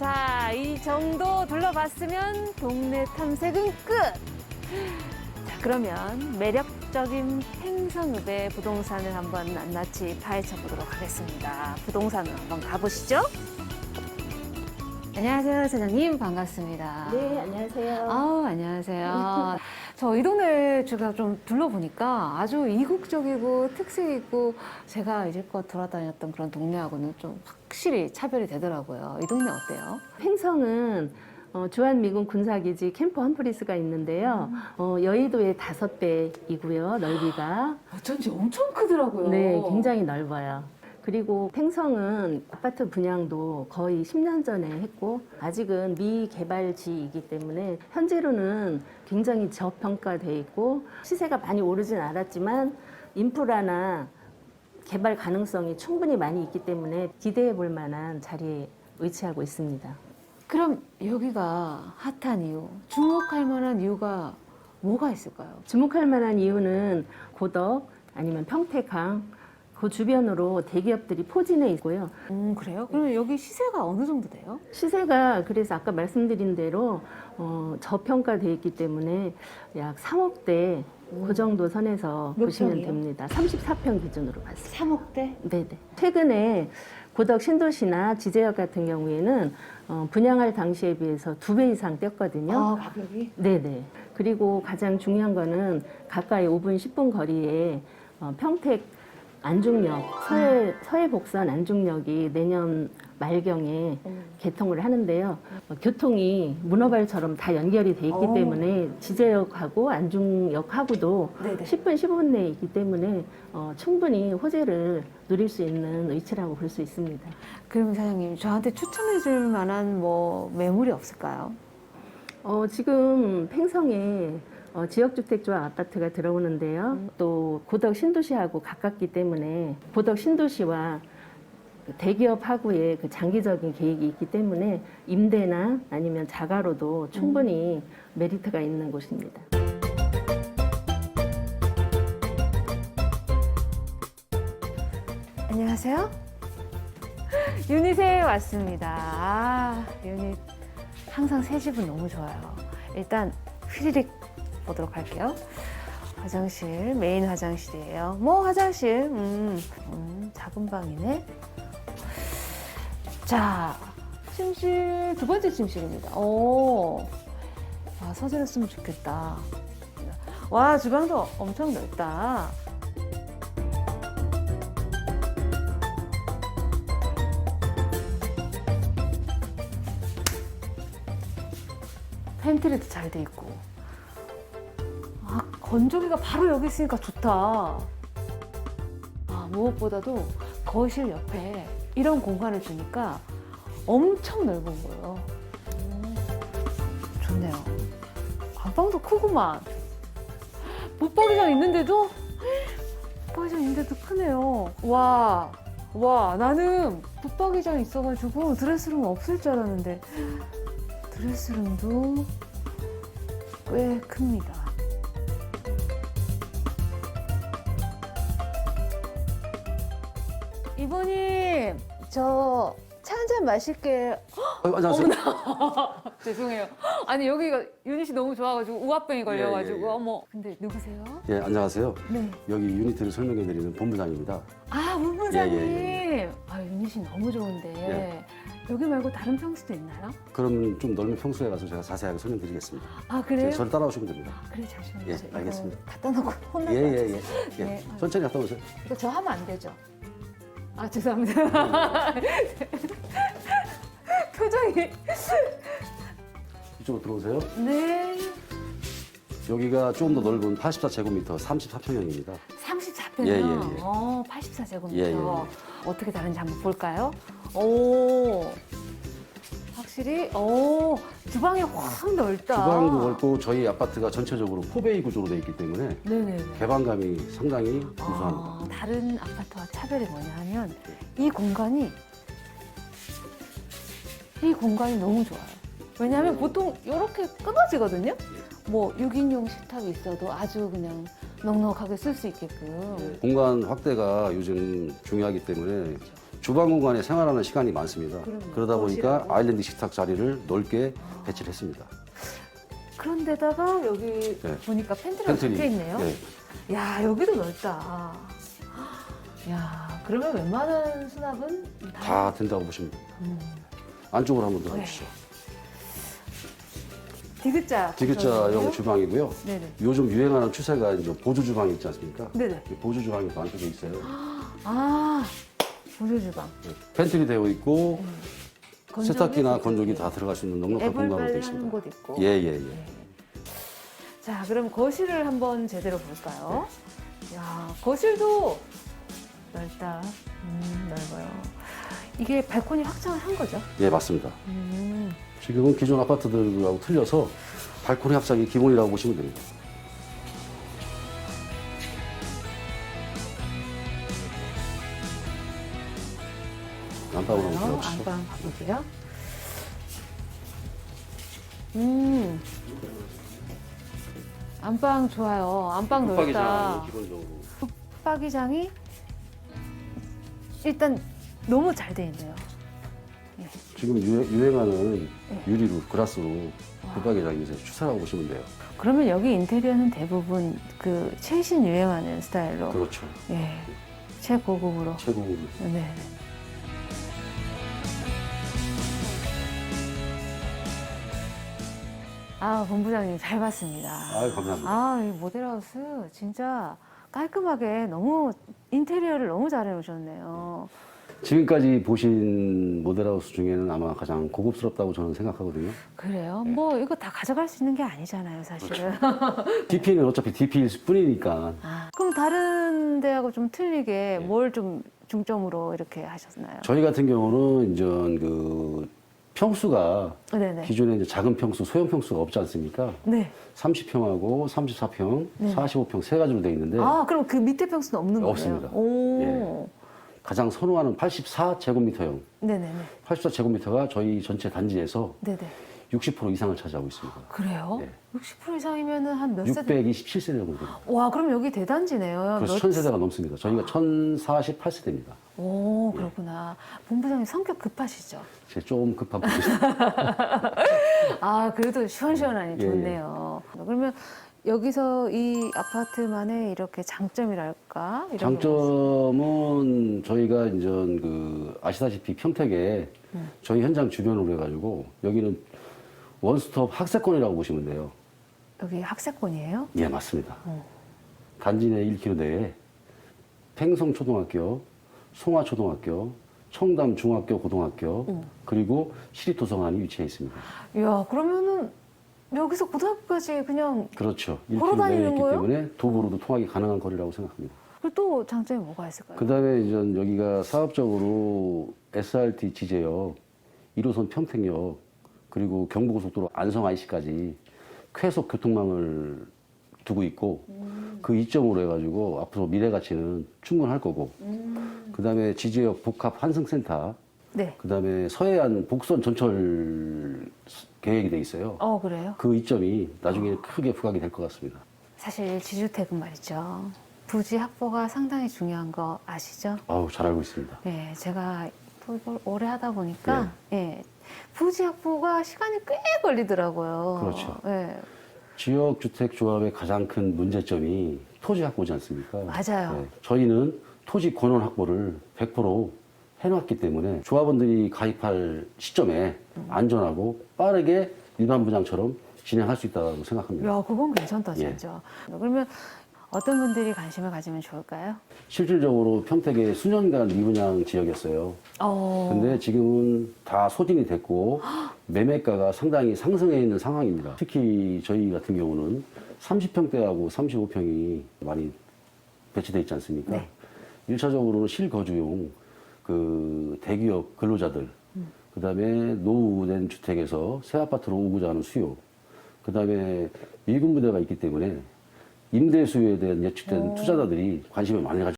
자, 이 정도 둘러봤으면 동네 탐색은 끝! 자, 그러면 매력적인 팽성읍의 부동산을 한번 낱낱이 파헤쳐 보도록 하겠습니다. 부동산으로 한번 가보시죠. 안녕하세요, 사장님. 반갑습니다. 네, 안녕하세요. 아우, 안녕하세요. 저 이 동네 제가 좀 둘러보니까 아주 이국적이고 특색 있고 제가 이제껏 돌아다녔던 그런 동네하고는 좀 확 실히 차별이 되더라고요. 이 동네 어때요? 횡성은 어, 주한미군 군사기지 캠프 험프리스가 있는데요. 어, 여의도의 다섯 배이고요, 넓이가. 어쩐지 엄청 크더라고요. 네, 굉장히 넓어요. 그리고 팽성은 아파트 분양도 거의 10년 전에 했고 아직은 미개발지이기 때문에 현재로는 굉장히 저평가돼 있고 시세가 많이 오르진 않았지만 인프라나 개발 가능성이 충분히 많이 있기 때문에 기대해 볼 만한 자리에 위치하고 있습니다. 그럼 여기가 핫한 이유, 주목할 만한 이유가 뭐가 있을까요? 주목할 만한 이유는 고덕 아니면 평택항 그 주변으로 대기업들이 포진해 있고요. 음, 그래요? 그러면 여기 시세가 어느 정도 돼요? 시세가 그래서 아까 말씀드린 대로 어, 저평가돼 있기 때문에 약 3억대 그 정도 선에서 몇 보시면 평이요? 됩니다. 34평 기준으로 봤습니다. 3억대? 네네. 최근에 고덕 신도시나 지제역 같은 경우에는 어, 분양할 당시에 비해서 두 배 이상 뛰었거든요. 아, 가격이? 네네. 그리고 가장 중요한 거는 가까이 5분, 10분 거리에 어, 평택 안중역, 서해, 서해 복선 안중역이 내년 말경에 개통을 하는데요. 어, 교통이 문어발처럼 다 연결이 돼 있기 오. 때문에 지제역하고 안중역하고도 네네. 10분, 15분 내에 있기 때문에 어, 충분히 호재를 누릴 수 있는 위치라고 볼 수 있습니다. 그럼 사장님, 저한테 추천해 줄 만한 뭐 매물이 없을까요? 어, 지금 팽성에 어, 지역주택조합 아파트가 들어오는데요. 또 고덕 신도시하고 가깝기 때문에 고덕 신도시와 그 대기업하고의 그 장기적인 계획이 있기 때문에 임대나 아니면 자가로도 충분히 메리트가 있는 곳입니다. 안녕하세요. 유닛에 왔습니다. 아, 유닛 항상 새 집은 너무 좋아요. 일단 휘리릭 보도록 할게요. 화장실, 메인 화장실이에요. 뭐 화장실, 음, 음, 작은 방이네. 자, 침실 두 번째 침실입니다. 오, 아, 서재했으면 좋겠다. 와, 주방도 엄청 넓다. 팬트리도 잘 돼 있고. 아, 건조기가 바로 여기 있으니까 좋다. 아, 무엇보다도 거실 옆에 이런 공간을 주니까 엄청 넓은 거예요. 음, 좋네요. 안방도 크구만. 붙박이장 있는데도 붙박이장 있는데도 크네요. 와, 와, 나는 붙박이장 있어가지고 드레스룸 없을 줄 알았는데 드레스룸도 꽤 큽니다. 저 차 한 잔 마실게. 아유, 안녕하세요. 죄송해요. 아니 여기가 유닛이 너무 좋아가지고 우합병이 걸려가지고 예, 예, 예. 어머. 근데 누구세요? 예, 안녕하세요. 네. 여기 유니트를 설명해 드리는 본부장입니다. 아 본부장님. 예, 아 유닛이 너무 좋은데 예. 여기 말고 다른 평수도 있나요? 그럼 좀 넓은 평수에 가서 제가 자세하게 설명드리겠습니다. 아 그래요? 저를 따라오시면 됩니다. 그래 잠시만요. 예, 저 이거 알겠습니다. 갖다 놓고 혼날 예, 것 예. 예. 예. 네. 천천히 갔다 오세요. 이거 저 하면 안 되죠? 아 죄송합니다. 표정이. 이쪽으로 들어오세요. 네. 여기가 조금 더 넓은 84제곱미터 34평형입니다. 34평이요. 예, 예, 예. 어, 84제곱미터. 예, 예, 예. 어떻게 다른지 한번 볼까요? 오. 확실히, 오, 주방이 확 넓다. 주방도 넓고 저희 아파트가 전체적으로 포베이 구조로 되어 있기 때문에 네네네. 개방감이 상당히 우수합니다. 아, 다른 아파트와 차별이 뭐냐 하면 이 공간이 이 공간이 너무 좋아요. 왜냐하면 보통 이렇게 끊어지거든요. 뭐 6인용 식탁이 있어도 아주 그냥 넉넉하게 쓸 수 있게끔. 공간 확대가 요즘 중요하기 때문에 주방 공간에 생활하는 시간이 많습니다. 그럼요. 그러다 보니까 거실하고. 아일랜드 식탁 자리를 넓게 배치를 했습니다. 그런데다가 여기 네. 보니까 팬트리가 적혀 있네요. 네. 야 여기도 넓다. 야 그러면 웬만한 수납은 다 된다고 보시면 됩니다. 음. 안쪽으로 한번 들어가 네. 디귿자. 디귿자형. 주방이고요. 네네. 요즘 유행하는 추세가 이제 보조 주방이 있지 않습니까? 네네. 이 보조 주방이 또 안쪽에 있어요. 아 보조 주방. 네. 팬트리 되어 있고 건조기, 세탁기나 건조기. 다 들어갈 수 있는 넉넉한 애벌 공간으로 되어 빨래 하는 있습니다. 곳 있고. 예, 예, 예. 네. 자, 그럼 거실을 한번 제대로 볼까요? 야, 거실도 넓다. 음, 넓어요. 이게 발코니 확장을 한 거죠? 예, 맞습니다. 음, 지금은 기존 아파트들하고 틀려서 발코니 합작이 기본이라고 보시면 됩니다. 안방 가볼게요. 음, 안방 좋아요. 안방 넓다. 기본적으로 붙박이장이 일단 너무 잘 돼 있네요. 지금 유행, 유행하는 네. 유리로 그라스로 붙박이장이 이제 추세라고 보시면 돼요. 그러면 여기 인테리어는 대부분 그 최신 유행하는 스타일로 그렇죠. 예 최고급으로 최고 네. 아 본부장님 잘 봤습니다. 아유, 감사합니다. 아, 이 모델하우스 진짜 깔끔하게 너무 인테리어를 너무 잘 해놓으셨네요. 지금까지 보신 모델하우스 중에는 아마 가장 고급스럽다고 저는 생각하거든요. 그래요? 뭐 이거 다 가져갈 수 있는 게 아니잖아요, 사실은. DP는 어차피 DP일 뿐이니까 아, 그럼 다른 데하고 좀 틀리게 네. 뭘좀 중점으로 이렇게 하셨나요? 저희 같은 경우는 이제 그 평수가 네네. 기존에 이제 작은 평수, 소형 평수가 없지 않습니까? 네. 30평하고 34평, 네. 45평 세 가지로 되어 있는데 아, 그럼 그 밑에 평수는 없는 거예요? 네. 없습니다. 오. 가장 선호하는 84제곱미터형. 네네네. 84제곱미터가 저희 전체 단지에서 네네. 60% 이상을 차지하고 있습니다. 그래요? 네. 60% 이상이면은 한몇 세대? 627세대 정도 됩니다. 와, 그럼 여기 대단지네요. 그래서 몇- 1000세대가 넘습니다. 저희가 1048세대입니다. 오, 그렇구나. 본부장님 성격 급하시죠? 제가 좀 급한 분이죠. 아, 그래도 시원시원하니 예, 예. 좋네요. 그러면 여기서 이 아파트만의 이렇게 장점이랄까? 게 장점은 저희가 이제 그 아시다시피 평택에 음. 저희 현장 주변으로 해가지고 여기는 원스톱 학세권이라고 보시면 돼요. 여기 학세권이에요? 예, 맞습니다. 어. 단지 내 1km 내에 팽성초등학교, 송화초등학교, 청담중학교, 고등학교, 음. 그리고 시립도서관이 위치해 있습니다. 이야, 그러면은 여기서 고등학교까지 그냥 그렇죠. 걸어 1km 내에 다니는 있기 거예요? 때문에 도보로도 통하기 가능한 거리라고 생각합니다. 그리고 또 장점이 뭐가 있을까요? 그 다음에 이제 여기가 사업적으로 SRT 지제역, 1호선 평택역, 그리고 경부고속도로 안성 IC까지 쾌속 교통망을 두고 있고 그 이점으로 해가지고 앞으로 미래 가치는 충분할 거고 그 다음에 지제역 복합 환승센터, 네. 그 다음에 서해안 복선 전철 계획이 돼 있어요. 어, 그래요? 그 이점이 나중에 크게 부각이 될 것 같습니다. 사실 지주택은 말이죠. 부지 확보가 상당히 중요한 거 아시죠? 아우 잘 알고 있습니다. 네, 제가 또 이걸 오래 하다 보니까 예, 부지 확보가 시간이 꽤 걸리더라고요. 그렇죠. 예, 지역 주택 조합의 가장 큰 문제점이 토지 확보지 않습니까? 맞아요. 네, 저희는 토지 권원 확보를 100% 해놨기 때문에 조합원들이 가입할 시점에 음. 안전하고 빠르게 일반 분양처럼 진행할 수 있다고 생각합니다. 야, 그건 괜찮다, 예. 진짜. 그러면 어떤 분들이 관심을 가지면 좋을까요? 실질적으로 평택의 수년간 미분양 지역이었어요. 어, 근데 지금은 다 소진이 됐고 매매가가 상당히 상승해 있는 상황입니다. 특히 저희 같은 경우는 30평대하고 35평이 많이 배치되어 있지 않습니까? 네. 일차적으로 실거주용 그 대기업 근로자들, 그 다음에 노후된 주택에서 새 아파트로 오고자 하는 수요, 그 다음에 미군 부대가 있기 때문에 임대 수요에 대한 예측된 투자자들이 관심을 많이 가지고